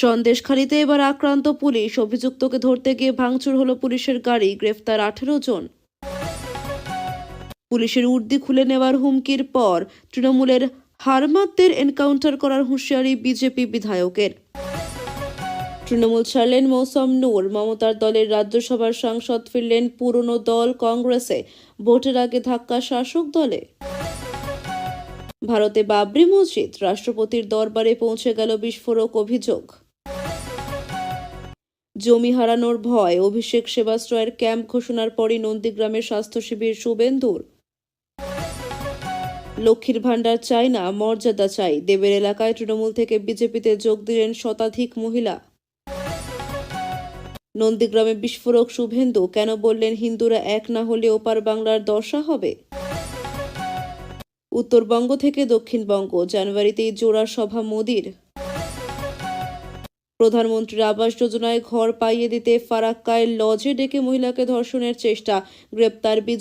সন্দেশখালীতে এবার আক্রান্ত পুলিশ। অভিযুক্তকে ধরতে গিয়ে ভাঙচুর হলো পুলিশের গাড়ি। গ্রেফতার আঠেরো জন। পুলিশের উর্দি খুলে নেওয়ার হুমকির পর তৃণমূলের হারমাতদের এনকাউন্টার করার হুঁশিয়ারি বিজেপি বিধায়কের। তৃণমূল ছাড়লেন মৌসম নূর। মমতার দলের রাজ্যসভার সাংসদ ফিরলেন পুরনো দল কংগ্রেসে। ভোটের আগে ধাক্কা শাসক দলে। ভারতে বাবরি মসজিদ। রাষ্ট্রপতির দরবারে পৌঁছে গেল বিস্ফোরক অভিযোগ। জমি হারানোর ভয়, অভিষেক সেবাশ্রয়ের ক্যাম্প ঘোষণার পরই নন্দীগ্রামের স্বাস্থ্য শিবির শুভেন্দুর। লক্ষ্মীর ভাণ্ডার চাই না, মর্যাদা চাই, দেবের এলাকায় তৃণমূল থেকে বিজেপিতে যোগ দিলেন শতাধিক মহিলা। নন্দীগ্রামে বিস্ফোরক শুভেন্দু, কেন বললেন হিন্দুরা এক না হলে ওপার বাংলার দশা হবে? উত্তরবঙ্গ থেকে দক্ষিণবঙ্গ, জানুয়ারিতেই জোড়া সভা মোদির। প্রধানমন্ত্রীর আবাস যোজনায় ঘর পাইয়ে দিতে ফারাক্কায় লজে ডেকে মহিলাকে ধর্ষণের চেষ্টা। গ্রেপ্তার বিজেপি